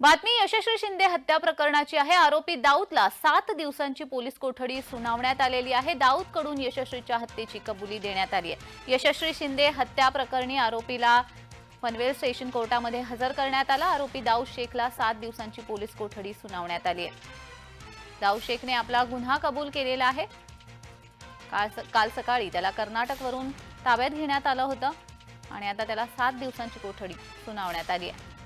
बातमी यशस्वी शिंदे हत्या प्रकरणाची आहे. आरोपी दाऊदला सात दिवसांची पोलीस कोठडी सुनावण्यात आलेली आहे. दाऊदकडून यशस्वीच्या हत्येची कबुली देण्यात आली आहे. यशस्वी शिंदे हत्या प्रकरणी आरोपीला पनवेल स्टेशन कोर्टामध्ये हजर करण्यात आला. आरोपी दाऊद शेखला सात दिवसांची पोलीस कोठडी सुनावण्यात आली आहे. दाऊद शेखने आपला गुन्हा कबूल केलेला आहे. काल काल सकाळी त्याला कर्नाटकवरून ताब्यात घेण्यात आलं होतं आणि आता त्याला सात दिवसांची कोठडी सुनावण्यात आली आहे.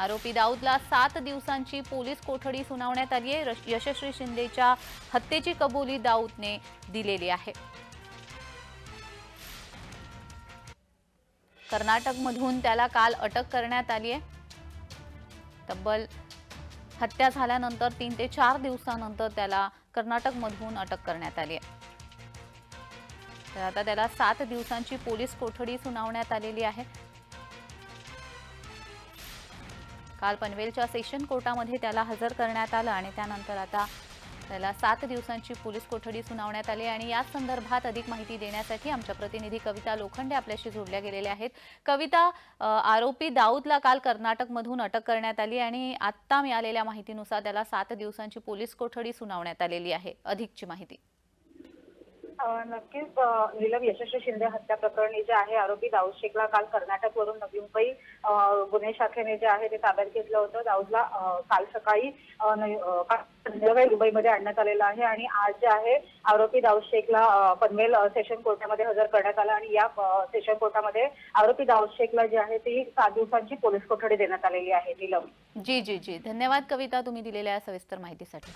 आरोपी दाऊदला सात दिवसांची पोलीस कोठडी सुनावण्यात आली आहे. यशस्वी शिंदेच्या हत्येची कबुली दाऊदने दिलेली आहे. कर्नाटकमधून त्याला काल अटक करण्यात आली आहे. तब्बल हत्या झाल्यानंतर तीन ते चार दिवसानंतर त्याला कर्नाटकमधून अटक करण्यात आली आहे. तर आता त्याला सात दिवसांची पोलीस कोठडी सुनावण्यात आलेली आहे. काल पनवेलच्या सेशन कोर्टामध्ये त्याला हजर करण्यात आलं आणि त्यानंतर आता त्याला सात दिवसांची पोलीस कोठडी सुनावण्यात आली आणि या संदर्भात अधिक माहिती देण्यासाठी आमच्या प्रतिनिधी कविता लोखंडे आपल्याशी जोडल्या गेलेल्या आहेत. कविता आरोपी दाऊदला काल कर्नाटकमधून अटक करण्यात आली आणि आत्ता मिळालेल्या माहितीनुसार त्याला सात दिवसांची पोलीस कोठडी सुनावण्यात आलेली आहे. अधिकची माहिती. नक्कीच नीलम यशस्वी शिंदे हत्या प्रकरणी जे आहे आरोपी दाऊद शेखला काल कर्नाटकवरून नवी मुंबई गुन्हे शाखेने जे आहे ते ताब्यात घेतलं होतं. दाऊदला काल सकाळी संध्याकाळी मुंबईमध्ये आणण्यात आलेलं आहे आणि आज जे आहे आरोपी दाऊद शेखला पनवेल सेशन कोर्टामध्ये हजर करण्यात आला आणि या सेशन कोर्टामध्ये आरोपी दाऊद शेखला जी आहे ती सात दिवसांची पोलीस कोठडी देण्यात आलेली आहे नीलम. जी जी जी. धन्यवाद कविता तुम्ही दिलेल्या सविस्तर माहितीसाठी.